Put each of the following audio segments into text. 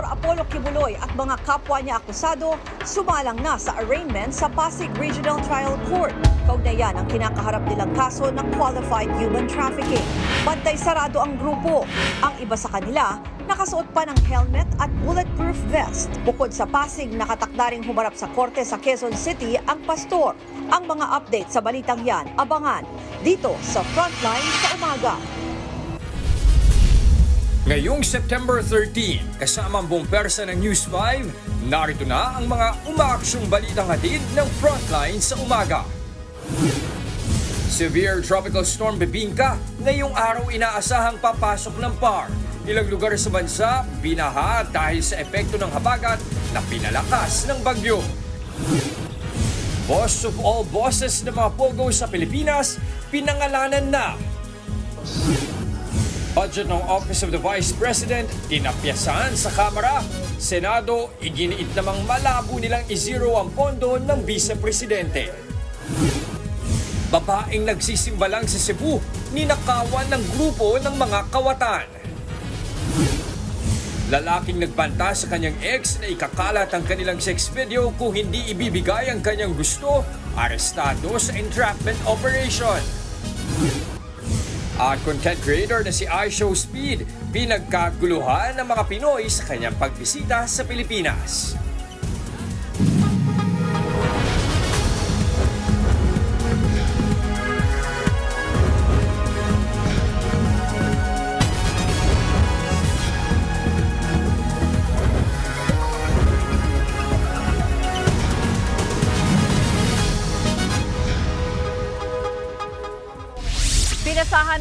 Pastor Apollo Kibuloy at mga kapwa niya akusado sumalang na sa arraignment sa Pasig Regional Trial Court. Kaugnayan ang kinakaharap nilang kaso ng qualified human trafficking. Bantay sarado ang grupo. Ang iba sa kanila, nakasuot pa ng helmet at bulletproof vest. Bukod sa Pasig, nakatakda ring humarap sa korte sa Quezon City ang pastor. Ang mga update sa balitang yan, abangan dito sa Frontline sa umaga. Ngayong September 13, kasama ang buong persa ng News 5, narito na ang mga umaaksyong balitang hatid ng Frontline sa umaga. Severe Tropical Storm Bebingka, ngayong araw inaasahang papasok ng PAR. Ilang lugar sa bansa, binaha dahil sa epekto ng habagat na pinalakas ng bagyo. Boss of all bosses ng mga pogo sa Pilipinas, pinangalanan na Budget ng Office of the Vice President, tinapyasan sa Kamara. Senado, iginiit namang malabo nilang izero ang pondo ng Vice Presidente. Babaeng nagsisimbalang sa Cebu, ninakawan ng grupo ng mga kawatan. Lalaking nagbanta sa kanyang ex na ikakalat ang kanilang sex video kung hindi ibibigay ang kanyang gusto, arestado sa entrapment operation. At content creator na si iShow Speed, pinagkaguluhan ng mga Pinoy sa kanyang pagbisita sa Pilipinas.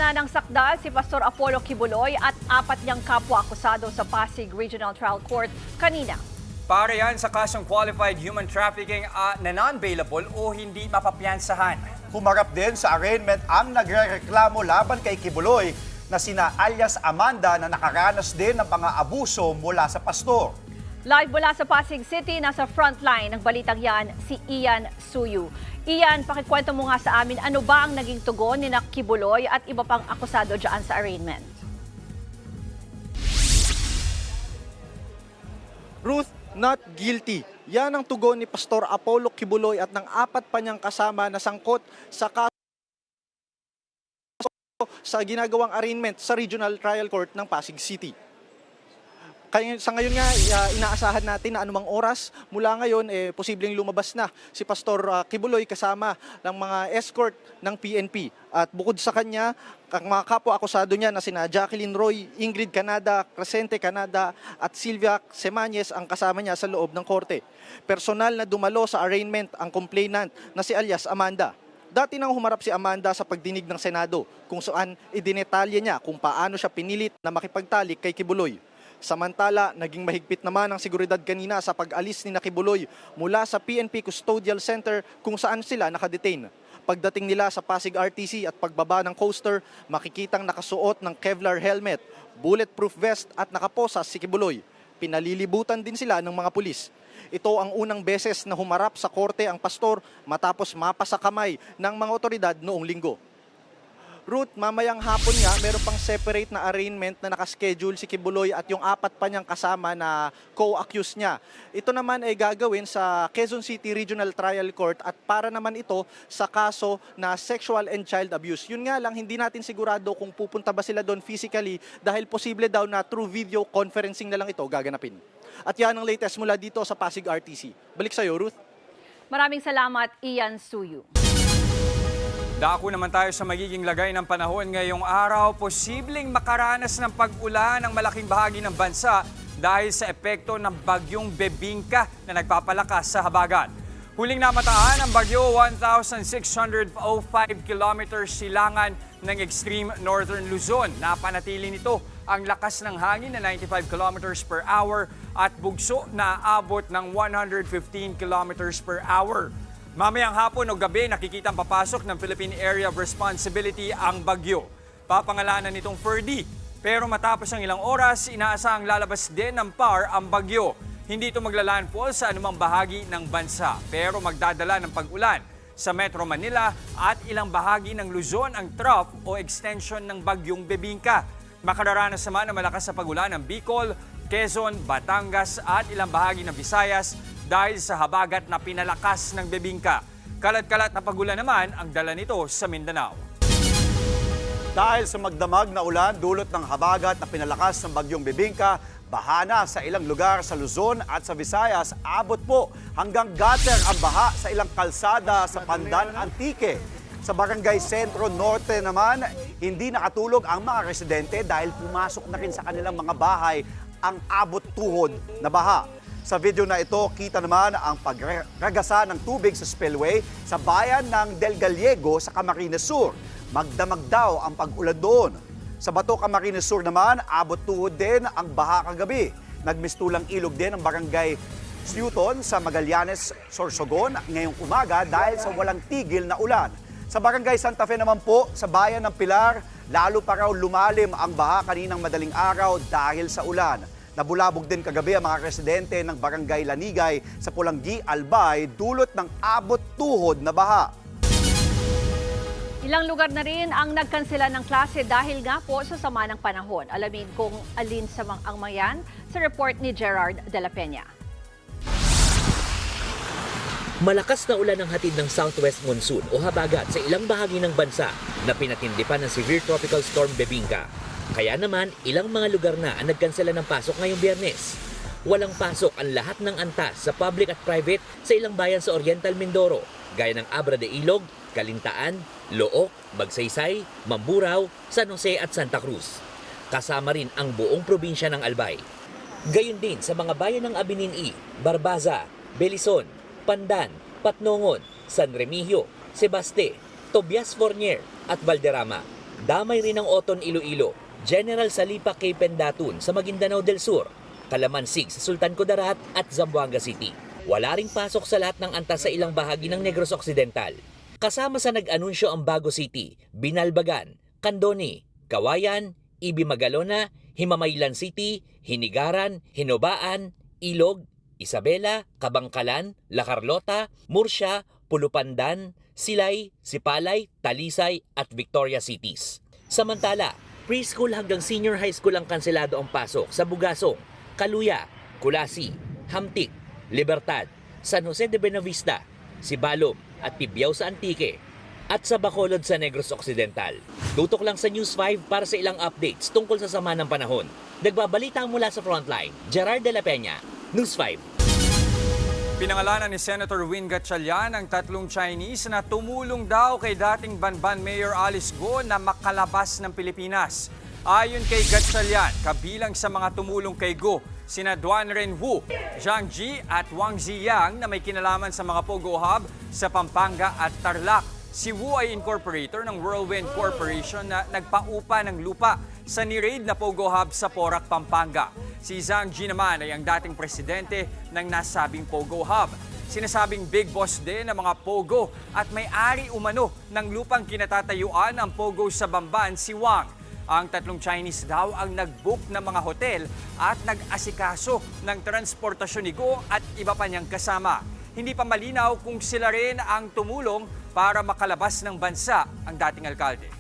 Na ng sakdal si Pastor Apollo Kibuloy at apat niyang kapwa akusado sa Pasig Regional Trial Court kanina. Para yan sa kasong qualified human trafficking ah, na non-bailable o hindi mapapiyansahan. Humarap din sa arraignment ang nagrereklamo laban kay Kibuloy na sina alias Amanda na nakaranas din ng mga abuso mula sa pastor. Live mula sa Pasig City, nasa frontline ng balitang yan, si Ian Suyu. Ian, pakikwento mo nga sa amin, ano ba ang naging tugon ni Nak Kibuloy at iba pang akusado dyan sa arraignment? Ruth not guilty. Yan ang tugon ni Pastor Apollo Kibuloy at ng apat pa niyang kasama na sangkot sa kaso sa ginagawang arraignment sa Regional Trial Court ng Pasig City. Kaya sa ngayon nga, uh, inaasahan natin na anumang oras mula ngayon, eh, posibleng lumabas na si Pastor uh, Kibuloy kasama ng mga escort ng PNP. At bukod sa kanya, ang mga kapwa akusado niya na sina Jacqueline Roy, Ingrid Canada, Crescente Canada at Silvia Semañez ang kasama niya sa loob ng korte. Personal na dumalo sa arraignment ang complainant na si alias Amanda. Dati nang humarap si Amanda sa pagdinig ng Senado kung saan idinetalye niya kung paano siya pinilit na makipagtalik kay Kibuloy. Samantala, naging mahigpit naman ang seguridad kanina sa pag-alis ni Nakibuloy mula sa PNP Custodial Center kung saan sila nakadetain. Pagdating nila sa Pasig RTC at pagbaba ng coaster, makikitang nakasuot ng Kevlar helmet, bulletproof vest at nakaposas si Kibuloy. Pinalilibutan din sila ng mga pulis. Ito ang unang beses na humarap sa korte ang pastor matapos mapasa kamay ng mga otoridad noong linggo. Ruth, mamayang hapon nga, meron pang separate na arraignment na nakaschedule si Kibuloy at yung apat pa niyang kasama na co-accused niya. Ito naman ay gagawin sa Quezon City Regional Trial Court at para naman ito sa kaso na sexual and child abuse. Yun nga lang, hindi natin sigurado kung pupunta ba sila doon physically dahil posible daw na through video conferencing na lang ito gaganapin. At yan ang latest mula dito sa Pasig RTC. Balik sa'yo, Ruth. Maraming salamat, Ian Suyu. Dako naman tayo sa magiging lagay ng panahon ngayong araw. Posibleng makaranas ng pag-ulan ang malaking bahagi ng bansa dahil sa epekto ng bagyong Bebingka na nagpapalakas sa habagat. Huling namataan ang bagyo 1,605 kilometers silangan ng extreme northern Luzon. Napanatili nito ang lakas ng hangin na 95 kilometers per hour at bugso na abot ng 115 kilometers per hour. Mamayang hapon o gabi nakikitang papasok ng Philippine Area of Responsibility ang bagyo. Papangalanan nitong Ferdy. Pero matapos ang ilang oras, inaasahang lalabas din ng PAR ang bagyo. Hindi ito maglalandfall sa anumang bahagi ng bansa, pero magdadala ng pag-ulan sa Metro Manila at ilang bahagi ng Luzon ang trough o extension ng bagyong Bebingka. Makararanas naman ng malakas sa pag-ulan ng Bicol, Quezon, Batangas at ilang bahagi ng Visayas dahil sa habagat na pinalakas ng bebingka. Kalat-kalat na pagulan naman ang dala nito sa Mindanao. Dahil sa magdamag na ulan dulot ng habagat na pinalakas ng bagyong Bibingka, bahana sa ilang lugar sa Luzon at sa Visayas, abot po hanggang gutter ang baha sa ilang kalsada sa Pandan Antique. Sa Barangay Sentro Norte naman, hindi nakatulog ang mga residente dahil pumasok na rin sa kanilang mga bahay ang abot tuhod na baha. Sa video na ito, kita naman ang pagragasa ng tubig sa spillway sa bayan ng Del Gallego sa Camarines Sur. Magdamag daw ang pag-ulan doon. Sa Bato, Camarines Sur naman, abot tuhod din ang baha kagabi. Nagmistulang ilog din ang barangay Siyuton sa Magallanes, Sorsogon ngayong umaga dahil sa walang tigil na ulan. Sa barangay Santa Fe naman po, sa bayan ng Pilar, lalo pa raw lumalim ang baha kaninang madaling araw dahil sa ulan. Nabulabog din kagabi ang mga residente ng barangay Lanigay sa Pulanggi, Albay dulot ng abot tuhod na baha. Ilang lugar na rin ang nagkansela ng klase dahil nga po sa sama ng panahon. Alamin kung alin sa mga ang mayan sa report ni Gerard de la Peña. Malakas na ulan ang hatid ng southwest monsoon o habagat sa ilang bahagi ng bansa na pinatindi pa ng severe tropical storm Bebingka. Kaya naman, ilang mga lugar na ang nagkansela ng pasok ngayong biyernes. Walang pasok ang lahat ng antas sa public at private sa ilang bayan sa Oriental Mindoro, gaya ng Abra de Ilog, Kalintaan, Look, Bagsaysay, Mamburao, San Jose at Santa Cruz. Kasama rin ang buong probinsya ng Albay. Gayon din sa mga bayan ng Abinin-i, Barbaza, Belison, Pandan, Patnongon, San Remigio, Sebaste, Tobias Fornier at Valderrama. Damay rin ang Oton Iloilo, General Salipa K. Pendatun sa Maguindanao del Sur, Calamansig sa Sultan Kudarat at Zamboanga City. Wala ring pasok sa lahat ng antas sa ilang bahagi ng Negros Occidental. Kasama sa nag-anunsyo ang Bago City, Binalbagan, Candoni, Kawayan, Ibi Himamaylan City, Hinigaran, Hinobaan, Ilog, Isabela, Kabangkalan, La Carlota, Murcia, Pulupandan, Silay, Sipalay, Talisay at Victoria Cities. Samantala, preschool hanggang senior high school ang kanselado ang pasok sa Bugasong, Kaluya, Kulasi, Hamtik, Libertad, San Jose de Benavista, Sibalom at Tibiao sa Antique at sa Bacolod sa Negros Occidental. Tutok lang sa News 5 para sa ilang updates tungkol sa sama ng panahon. Nagbabalita mula sa Frontline, Gerard de la Peña, News 5. Pinangalanan ni Senator Win Gatchalian ang tatlong Chinese na tumulong daw kay dating Banban Mayor Alice Go na makalabas ng Pilipinas. Ayon kay Gatchalian, kabilang sa mga tumulong kay Go, sina Duan Renwu, Zhang Ji at Wang Ziyang na may kinalaman sa mga Pogo Hub sa Pampanga at Tarlac. Si Wu ay incorporator ng Whirlwind Corporation na nagpaupa ng lupa sa ni-raid na Pogo Hub sa Porac, Pampanga. Si Zhang Ji naman ay ang dating presidente ng nasabing Pogo Hub. Sinasabing big boss din ng mga Pogo at may-ari umano ng lupang kinatatayuan ng Pogo sa Bamban si Wang. Ang tatlong Chinese daw ang nag-book ng mga hotel at nag-asikaso ng transportasyon ni Go at iba pa niyang kasama. Hindi pa malinaw kung sila rin ang tumulong para makalabas ng bansa ang dating alkalde.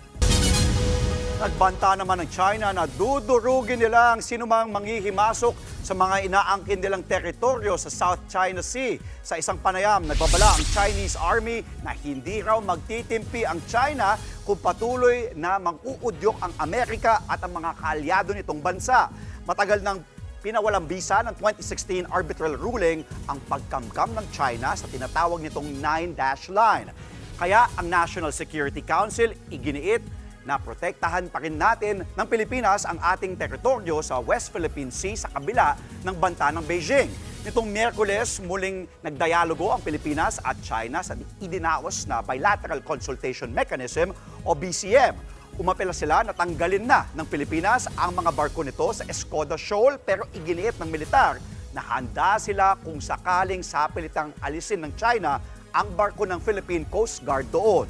Nagbanta naman ng China na dudurugin nila ang sinumang manghihimasok sa mga inaangkin nilang teritoryo sa South China Sea. Sa isang panayam, nagbabala ang Chinese Army na hindi raw magtitimpi ang China kung patuloy na mag-uudyok ang Amerika at ang mga kaalyado nitong bansa. Matagal nang pinawalang bisa ng 2016 arbitral ruling ang pagkamkam ng China sa tinatawag nitong Nine Dash Line. Kaya ang National Security Council iginiit na protektahan pa rin natin ng Pilipinas ang ating teritoryo sa West Philippine Sea sa kabila ng banta ng Beijing. Nitong Miyerkules, muling nagdialogo ang Pilipinas at China sa idinaos na Bilateral Consultation Mechanism o BCM. Umapela sila na tanggalin na ng Pilipinas ang mga barko nito sa Escoda Shoal pero iginiit ng militar na handa sila kung sakaling sapilitang alisin ng China ang barko ng Philippine Coast Guard doon.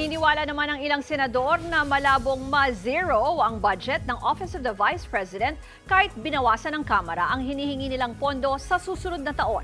Naniniwala naman ang ilang senador na malabong ma-zero ang budget ng Office of the Vice President kahit binawasan ng Kamara ang hinihingi nilang pondo sa susunod na taon.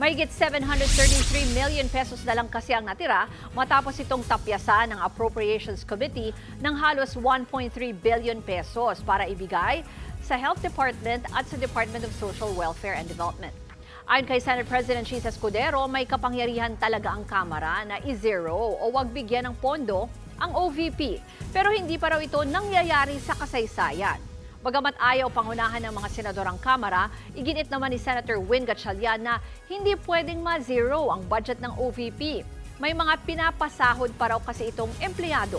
Mahigit 733 million pesos na lang kasi ang natira matapos itong tapyasan ng Appropriations Committee ng halos 1.3 billion pesos para ibigay sa Health Department at sa Department of Social Welfare and Development. Ayon kay Senate President Chisa Escudero, may kapangyarihan talaga ang Kamara na i-zero o wag bigyan ng pondo ang OVP. Pero hindi pa raw ito nangyayari sa kasaysayan. Bagamat ayaw pangunahan ng mga senador ang Kamara, iginit naman ni Senator Win Gatchalian na hindi pwedeng ma-zero ang budget ng OVP. May mga pinapasahod pa raw kasi itong empleyado.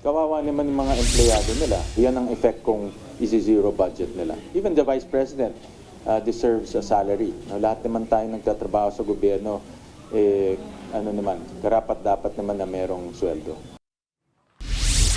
Kawawa naman yung mga empleyado nila. Yan ang effect kung isi-zero budget nila. Even the Vice President uh, deserves a salary. No, lahat naman tayo nagtatrabaho sa gobyerno, eh, ano naman, karapat dapat naman na merong sweldo.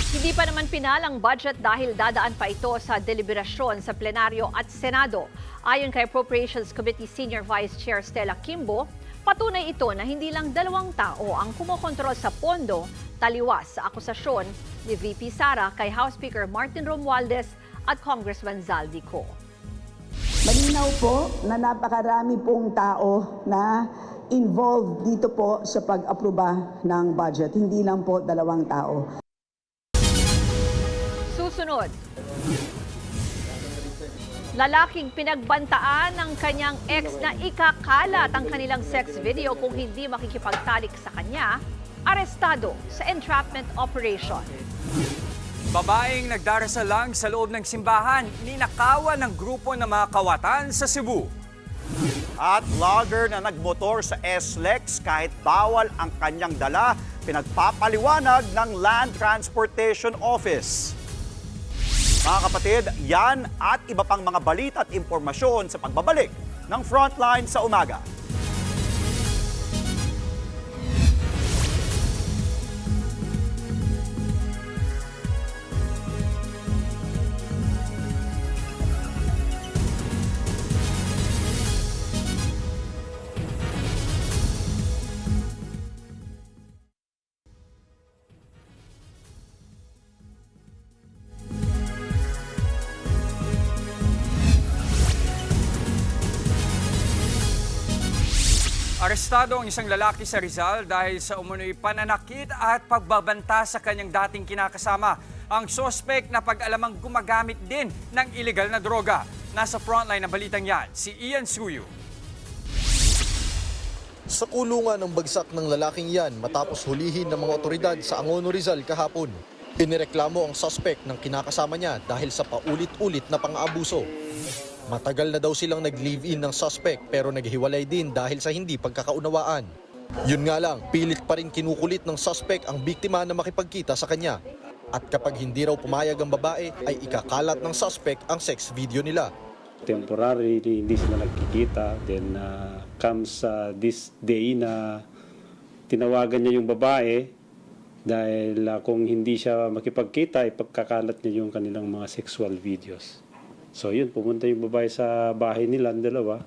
Hindi pa naman pinalang budget dahil dadaan pa ito sa deliberasyon sa plenaryo at Senado. Ayon kay Appropriations Committee Senior Vice Chair Stella Kimbo, patunay ito na hindi lang dalawang tao ang kumokontrol sa pondo taliwas sa akusasyon ni VP Sara kay House Speaker Martin Romualdez at Congressman Zaldico. Malinaw po na napakarami pong tao na involved dito po sa pag-aproba ng budget. Hindi lang po dalawang tao. Susunod. Lalaking pinagbantaan ng kanyang ex na ikakalat ang kanilang sex video kung hindi makikipagtalik sa kanya, arestado sa entrapment operation. Babaeng nagdarasal lang sa loob ng simbahan, ninakawan ng grupo ng mga kawatan sa Cebu. At vlogger na nagmotor sa SLEX kahit bawal ang kanyang dala, pinagpapaliwanag ng Land Transportation Office. Mga kapatid, yan at iba pang mga balita at impormasyon sa pagbabalik ng Frontline sa umaga. Arestado ang isang lalaki sa Rizal dahil sa umunoy pananakit at pagbabanta sa kanyang dating kinakasama. Ang sospek na pag-alamang gumagamit din ng illegal na droga. Nasa frontline ng balitang yan, si Ian Suyu. Sa kulungan ng bagsak ng lalaking yan matapos hulihin ng mga otoridad sa Angono Rizal kahapon. Inireklamo ang suspect ng kinakasama niya dahil sa paulit-ulit na pang-aabuso. Matagal na daw silang nag-live-in ng suspect pero naghiwalay din dahil sa hindi pagkakaunawaan. Yun nga lang, pilit pa rin kinukulit ng suspect ang biktima na makipagkita sa kanya. At kapag hindi raw pumayag ang babae, ay ikakalat ng suspect ang sex video nila. temporarily hindi sila nagkikita then uh, comes uh, this day na tinawagan niya yung babae dahil uh, kung hindi siya makipagkita ipagkakalat niya yung kanilang mga sexual videos so yun pumunta yung babae sa bahay nila ang dalawa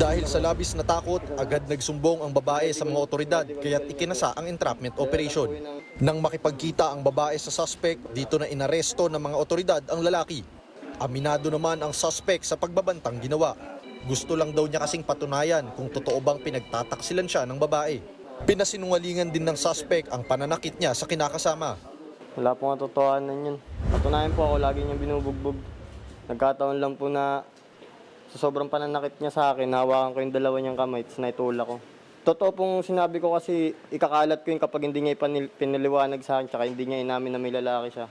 Dahil sa labis na takot, agad nagsumbong ang babae sa mga otoridad kaya't ikinasa ang entrapment operation. Nang makipagkita ang babae sa suspect, dito na inaresto ng mga otoridad ang lalaki. Aminado naman ang suspect sa pagbabantang ginawa. Gusto lang daw niya kasing patunayan kung totoo bang pinagtataksilan siya ng babae. Pinasinungalingan din ng suspect ang pananakit niya sa kinakasama. Wala po nga totohanan yun. Patunayan po ako lagi niyang binubugbog. Nagkataon lang po na sa sobrang pananakit niya sa akin, nahawakan ko yung dalawa niyang kamay, tapos naitula ko. Totoo pong sinabi ko kasi ikakalat ko yun kapag hindi niya ipanil- pinaliwanag sa akin, tsaka hindi niya inamin na may lalaki siya.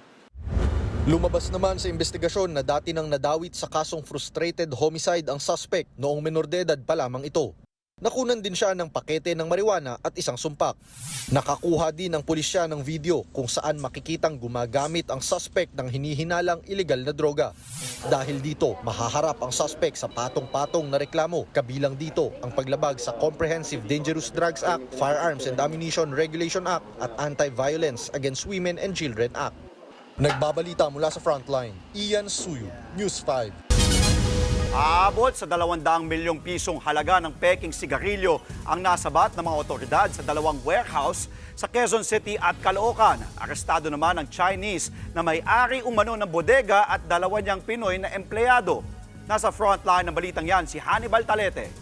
Lumabas naman sa investigasyon na dati nang nadawit sa kasong frustrated homicide ang suspect noong minor de edad pa lamang ito. Nakunan din siya ng pakete ng marijuana at isang sumpak. Nakakuha din ng pulisya ng video kung saan makikitang gumagamit ang suspect ng hinihinalang illegal na droga. Dahil dito, mahaharap ang suspect sa patong-patong na reklamo. Kabilang dito ang paglabag sa Comprehensive Dangerous Drugs Act, Firearms and Ammunition Regulation Act at Anti-Violence Against Women and Children Act. Nagbabalita mula sa Frontline, Ian Suyu, News 5. Aabot sa 200 milyong pisong halaga ng peking sigarilyo ang nasabat ng mga otoridad sa dalawang warehouse sa Quezon City at Caloocan. Arestado naman ang Chinese na may-ari umano ng bodega at dalawa niyang Pinoy na empleyado. Nasa frontline ng balitang yan si Hannibal Talete.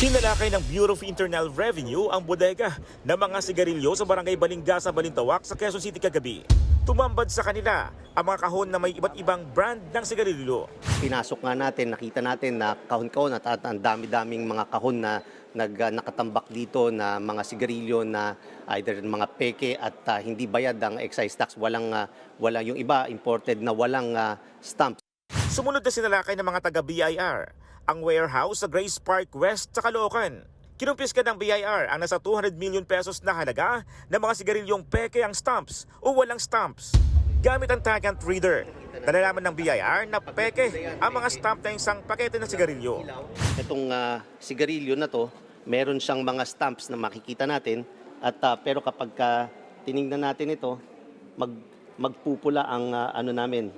Sinalakay ng Bureau of Internal Revenue ang bodega ng mga sigarilyo sa barangay Balingga sa Balintawak sa Quezon City kagabi. Tumambad sa kanila ang mga kahon na may iba't ibang brand ng sigarilyo. pinasok nga natin, nakita natin na kahon-kahon at at ang dami-daming mga kahon na nag, ah, nakatambak dito na mga sigarilyo na either mga peke at ah, hindi bayad ang excise tax. Walang, ah, walang yung iba imported na walang ah, stamp. Sumunod na sinalakay ng mga taga BIR ang warehouse sa Grace Park West sa Caloocan. Kinumpiska ng BIR ang nasa 200 million pesos na halaga ng mga sigarilyong peke ang stamps o walang stamps. Gamit ang tag and reader, nalalaman ng BIR na peke ang mga stamp na isang pakete ng sigarilyo. Itong ah, sigarilyo na to, meron siyang mga stamps na makikita natin. At, ah, pero kapag ka tiningnan natin ito, mag, magpupula ang ah, ano namin,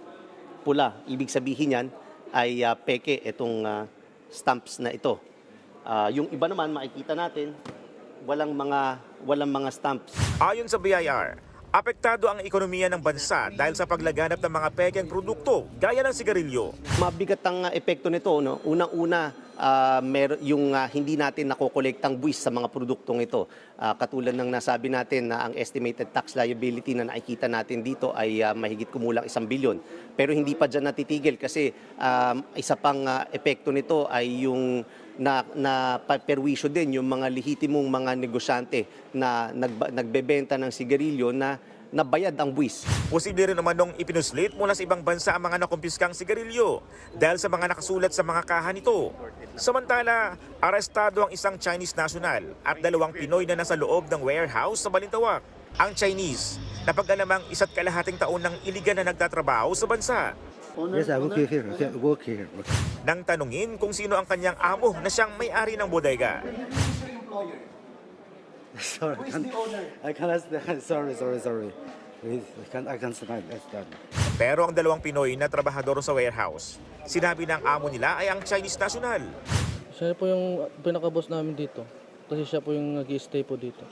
pula. Ibig sabihin yan ay ah, peke itong ah, stamps na ito. Ah, yung iba naman makikita natin, walang mga walang mga stamps. Ayon sa BIR, apektado ang ekonomiya ng bansa dahil sa paglaganap ng mga pekeng produkto gaya ng sigarilyo. Mabigat ang ah, epekto nito. No? Unang-una, ah, mer- yung ah, hindi natin nakokolektang buwis sa mga produktong ito. Ah, katulad ng nasabi natin na ang estimated tax liability na nakikita natin dito ay ah, mahigit kumulang isang bilyon. Pero hindi pa dyan natitigil kasi um, isa pang ah, epekto nito ay yung na, na perwisyo din yung mga lehitimong mga negosyante na nagba- nagbebenta ng sigarilyo na nabayad ang buwis. Posible rin naman nung ipinuslit mula sa ibang bansa ang mga nakumpiskang sigarilyo dahil sa mga nakasulat sa mga kaha nito. Samantala, arestado ang isang Chinese national at dalawang Pinoy na nasa loob ng warehouse sa Balintawak. Ang Chinese, napag-alamang isa't kalahating taon ng iligan na nagtatrabaho sa bansa. Yes, I work here. Okay, work here. Nang tanungin kung sino ang kanyang amo na siyang may-ari ng bodega. Sorry, I can't, I cannot. Sorry, sorry, sorry. Please, I can't. I can't stand. That's done. Pero ang dalawang Pinoy na trabahador sa warehouse, sinabi ng amo nila ay ang Chinese national. Siya po yung pinaka-boss namin dito. Kasi siya po yung nag stay po dito.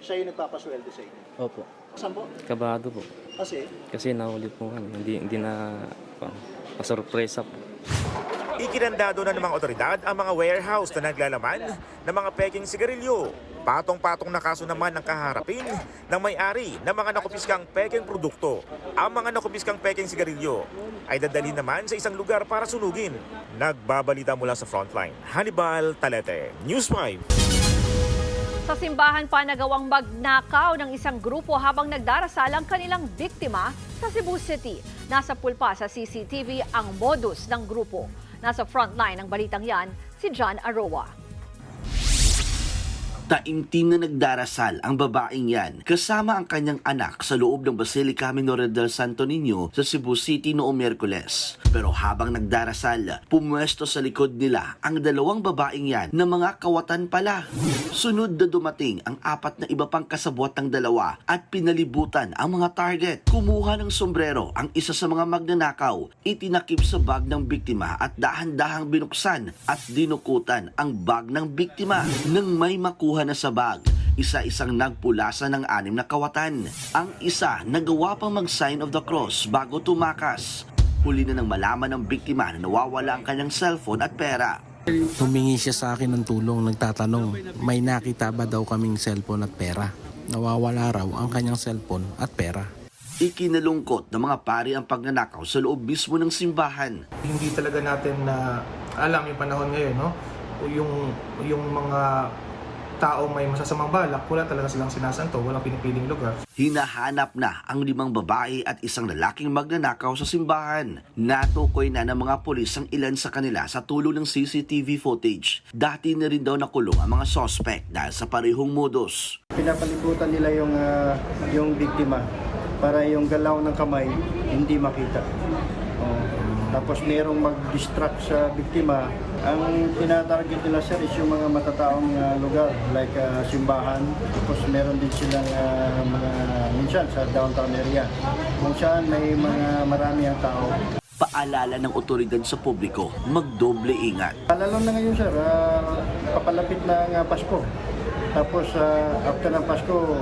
Siya yung nagpapasweldo sa inyo. Opo. Saan po? Kabado po. Kasi, Kasi nahuli po kami. Hindi, hindi na pa, pasurpresa po. Ikinandado na ng mga otoridad ang mga warehouse na naglalaman ng mga peking sigarilyo. Patong-patong na kaso naman ang kaharapin ng may-ari ng mga nakupiskang peking produkto. Ang mga nakupiskang peking sigarilyo ay dadalhin naman sa isang lugar para sunugin. Nagbabalita mula sa frontline. Hannibal Talete, News 5. Sa simbahan pa nagawang magnakaw ng isang grupo habang nagdarasal ang kanilang biktima sa Cebu City. Nasa pulpa sa CCTV ang modus ng grupo. Nasa frontline ng balitang yan, si John Aroa. Taimtim na nagdarasal ang babaeng yan kasama ang kanyang anak sa loob ng Basilica Minore del Santo Niño sa Cebu City noong Miyerkules. Pero habang nagdarasal, pumwesto sa likod nila ang dalawang babaeng yan na mga kawatan pala. Sunod na dumating ang apat na iba pang kasabwat ng dalawa at pinalibutan ang mga target. Kumuha ng sombrero ang isa sa mga magnanakaw, itinakip sa bag ng biktima at dahan-dahang binuksan at dinukutan ang bag ng biktima. Nang may makuha na sa bag, isa-isang nagpulasa ng anim na kawatan. Ang isa nagawa pang mag-sign of the cross bago tumakas. Huli na nang malaman ng biktima na nawawala ang kanyang cellphone at pera. Humingi siya sa akin ng tulong, nagtatanong, may nakita ba daw kaming cellphone at pera? Nawawala raw ang kanyang cellphone at pera. Ikinalungkot ng mga pari ang pagnanakaw sa loob mismo ng simbahan. hindi talaga natin na alam yung panahon ngayon, no? Yung, yung mga tao may masasamang balak, wala talaga silang sinasanto, walang pinipiling lugar. Hinahanap na ang limang babae at isang lalaking magnanakaw sa simbahan. Natukoy na ng mga pulis ang ilan sa kanila sa tulong ng CCTV footage. Dati na rin daw nakulong ang mga sospek dahil sa parehong modus. Pinapalibutan nila yung ah, yung biktima para yung galaw ng kamay hindi makita. Tapos merong mag-distract sa biktima. Ang tinatarget nila sir is yung mga matataong ah, lugar like ah, simbahan. Tapos meron din silang ah, mga minsan sa downtown area kung saan may mga marami ang tao. Paalala ng otoridad sa publiko, magdoble ingat. Lalo na ngayon sir, ah, papalapit na ang ah, Pasko. Tapos ah, after ng Pasko,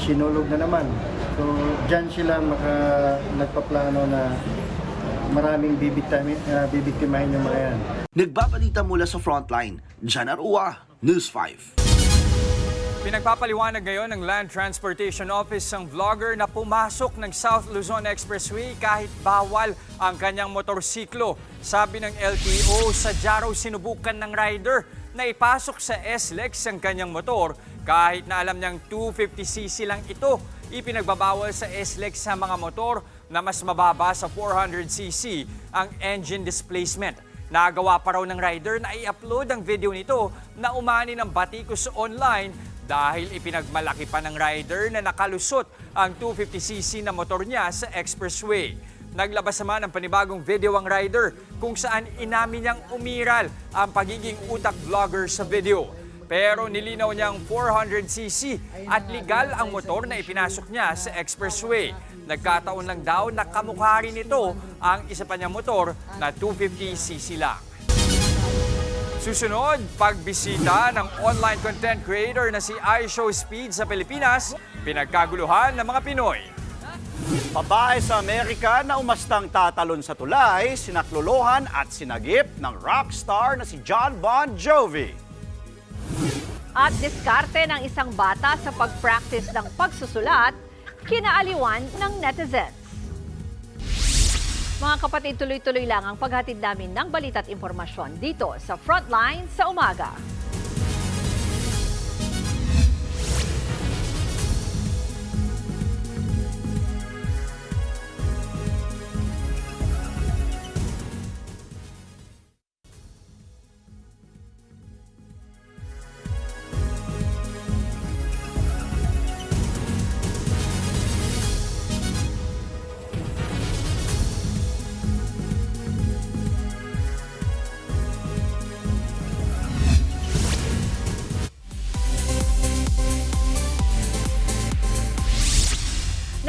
sinulog na naman. So dyan sila maka, nagpaplano na maraming bibiktimahin, uh, bibiktimahin yung mga yan. Nagbabalita mula sa frontline, Jan Arua, News 5. Pinagpapaliwanag ngayon ng Land Transportation Office ang vlogger na pumasok ng South Luzon Expressway kahit bawal ang kanyang motorsiklo. Sabi ng LTO, sadya raw sinubukan ng rider na ipasok sa SLEX ang kanyang motor kahit na alam niyang 250cc lang ito. Ipinagbabawal sa SLEX sa mga motor na mas mababa sa 400cc ang engine displacement. Nagawa pa raw ng rider na i-upload ang video nito na umani ng batikos online dahil ipinagmalaki pa ng rider na nakalusot ang 250cc na motor niya sa expressway. Naglabas naman ng panibagong video ang rider kung saan inamin niyang umiral ang pagiging utak vlogger sa video. Pero nilinaw niyang 400cc at legal ang motor na ipinasok niya sa expressway. Nagkataon lang daw na kamukha rin ito ang isa pa niyang motor na 250cc lang. Susunod, pagbisita ng online content creator na si iShow Speed sa Pilipinas, pinagkaguluhan ng mga Pinoy. Babae sa Amerika na umastang tatalon sa tulay, sinaklolohan at sinagip ng rockstar na si John Bon Jovi. At diskarte ng isang bata sa pag-practice ng pagsusulat, kinaaliwan ng netizens. Mga kapatid, tuloy-tuloy lang ang paghatid namin ng balita at impormasyon dito sa Frontline sa umaga.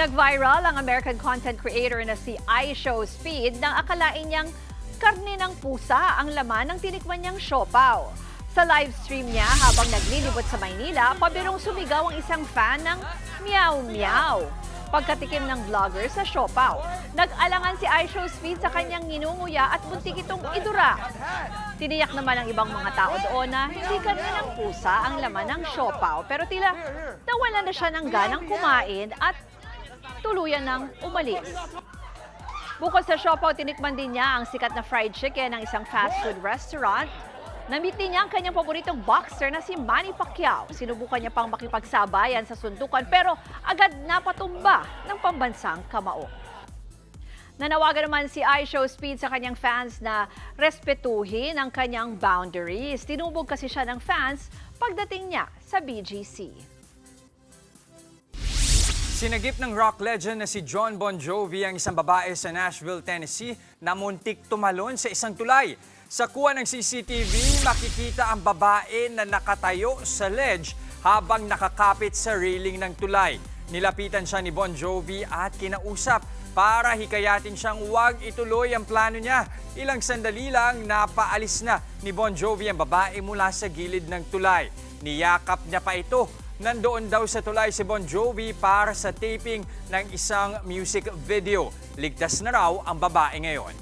Nag-viral ang American content creator na si iShow Speed nang akalain niyang karne ng pusa ang laman ng tinikman niyang siopaw. Sa live stream niya habang naglilibot sa Maynila, pabirong sumigaw ang isang fan ng meow meow. Pagkatikim ng vlogger sa siopaw, nag-alangan si iShow Speed sa kanyang nginunguya at muntik itong idura. Tiniyak naman ng ibang mga tao doon na hindi karne ng pusa ang laman ng siopaw pero tila nawala na siya ng ganang kumain at tuluyan ng umalis. Bukod sa siopaw, tinikman din niya ang sikat na fried chicken ng isang fast food restaurant. Namit din niya ang kanyang paboritong boxer na si Manny Pacquiao. Sinubukan niya pang makipagsabayan sa suntukan pero agad napatumba ng pambansang kamao. Nanawagan naman si iShow Speed sa kanyang fans na respetuhin ang kanyang boundaries. Tinubog kasi siya ng fans pagdating niya sa BGC. Sinagip ng rock legend na si John Bon Jovi ang isang babae sa Nashville, Tennessee na muntik tumalon sa isang tulay. Sa kuha ng CCTV, makikita ang babae na nakatayo sa ledge habang nakakapit sa railing ng tulay. Nilapitan siya ni Bon Jovi at kinausap para hikayatin siyang huwag ituloy ang plano niya. Ilang sandali lang napaalis na ni Bon Jovi ang babae mula sa gilid ng tulay. Niyakap niya pa ito Nandoon daw sa tulay si Bon Jovi para sa taping ng isang music video. Ligtas na raw ang babae ngayon.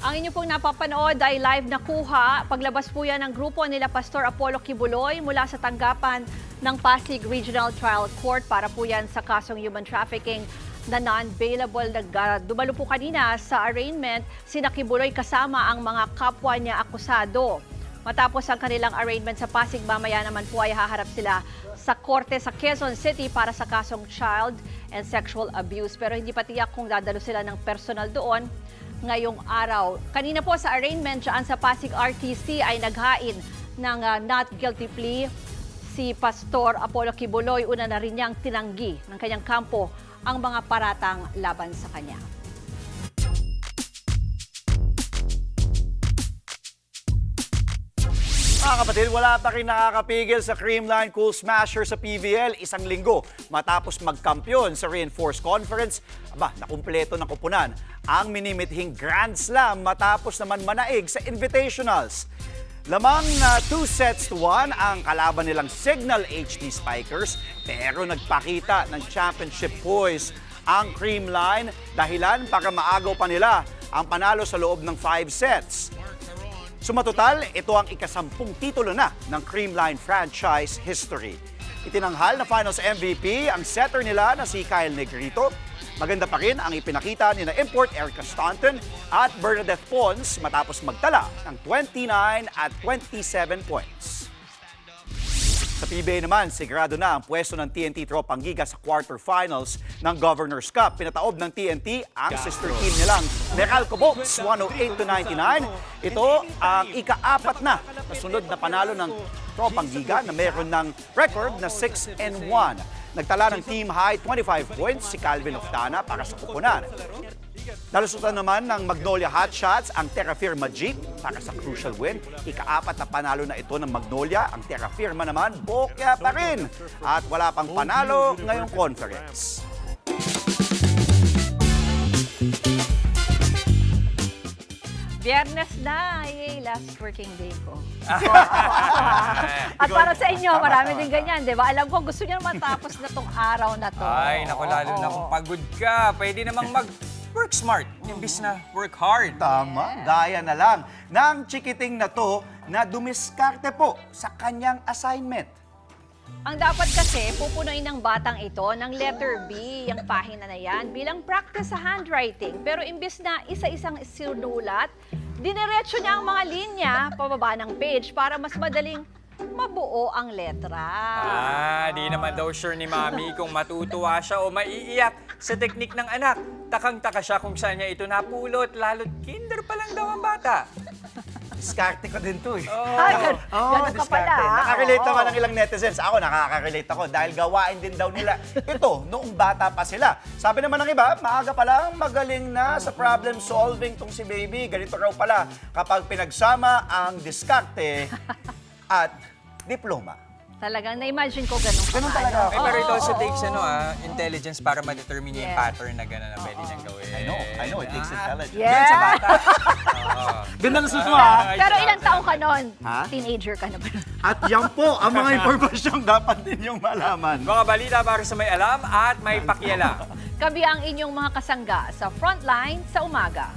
Ang inyo pong napapanood ay live na kuha. Paglabas po yan ng grupo nila Pastor Apollo Kibuloy mula sa tanggapan ng Pasig Regional Trial Court para po yan sa kasong human trafficking na non-bailable. Nag, dumalo po kanina sa arraignment, sina Kibuloy kasama ang mga kapwa niya akusado. Matapos ang kanilang arraignment sa Pasig, mamaya naman po ay haharap sila sa korte sa Quezon City para sa kasong child and sexual abuse. Pero hindi pa tiyak kung dadalo sila ng personal doon ngayong araw. Kanina po sa arraignment dyan sa Pasig RTC ay naghain ng uh, not guilty plea si Pastor Apollo Kibuloy. Una na rin niyang tinanggi ng kanyang kampo ang mga paratang laban sa kanya. Mga kapatid, wala pa rin nakakapigil sa Creamline Cool Smasher sa PVL isang linggo matapos magkampyon sa Reinforced Conference. Aba, nakumpleto ng kupunan ang minimithing Grand Slam matapos naman manaig sa Invitationals. Lamang na 2 sets to 1 ang kalaban nilang Signal HD Spikers pero nagpakita ng championship poise ang Creamline dahilan para maagaw pa nila ang panalo sa loob ng 5 sets. Sumatotal, ito ang ikasampung titulo na ng Creamline franchise history. Itinanghal na finals MVP ang setter nila na si Kyle Negrito. Maganda pa rin ang ipinakita ni na import Erica Staunton at Bernadette Pons matapos magtala ng 29 at 27 points. Sa PBA naman, sigurado na ang pwesto ng TNT Tropang Giga sa quarterfinals ng Governor's Cup. Pinataob ng TNT ang sister team nilang Meralco Bolts 108 to 99. Ito ang ikaapat na nasunod na panalo ng Tropang Giga na meron ng record na 6 and 1. Nagtala ng team high 25 points si Calvin Oftana para sa kupunan. Nalusutan naman ng Magnolia Hotshots ang Terra Firma Jeep para sa crucial win. Ikaapat na panalo na ito ng Magnolia. Ang Terra Firma naman, bokya pa rin. At wala pang panalo ngayong conference. Biyernes na, yay, last working day ko. At para sa inyo, marami din ganyan, di ba? Alam ko, gusto niyo matapos na tong araw na to. Ay, naku, lalo na kung pagod ka. Pwede namang mag work smart, imbis na work hard. Tama, gaya na lang ng chikiting na to na dumiskarte po sa kanyang assignment. Ang dapat kasi, pupunuin ng batang ito ng letter B, yung pahina na yan, bilang practice sa handwriting. Pero imbis na isa-isang sinulat, diniretso niya ang mga linya pababa ng page para mas madaling mabuo ang letra. Ah, di naman daw sure ni Mami kung matutuwa siya o maiiyak sa teknik ng anak. Takang-taka siya kung saan niya ito napulot, lalo't kinder pa lang daw ang bata. Diskarte ko din to eh. Oh. Ah, gan- ganun ka diskarte. pala. Nakarelate Oo. naman ang ilang netizens. Ako, nakaka-relate ako dahil gawain din daw nila ito noong bata pa sila. Sabi naman ng iba, maaga pa lang magaling na sa problem solving tong si baby. Ganito raw pala kapag pinagsama ang diskarte at diploma. Talagang na-imagine ko ganun. Ganun talaga. ano. Eh, pero it also takes ano ah, intelligence para ma-determine niya yung pattern na gano'n na pwede niyang gawin. I know, I know, it takes intelligence. Yeah. Yan sa bata. Oo. Ganda ng suso ha. Pero ilang taong ka nun? Ha? Teenager ka na ba? At yan po ang mga impormasyong dapat din yung malaman. Mga balita para sa may alam at may pakialam. Kabi ang inyong mga kasangga sa Frontline sa umaga.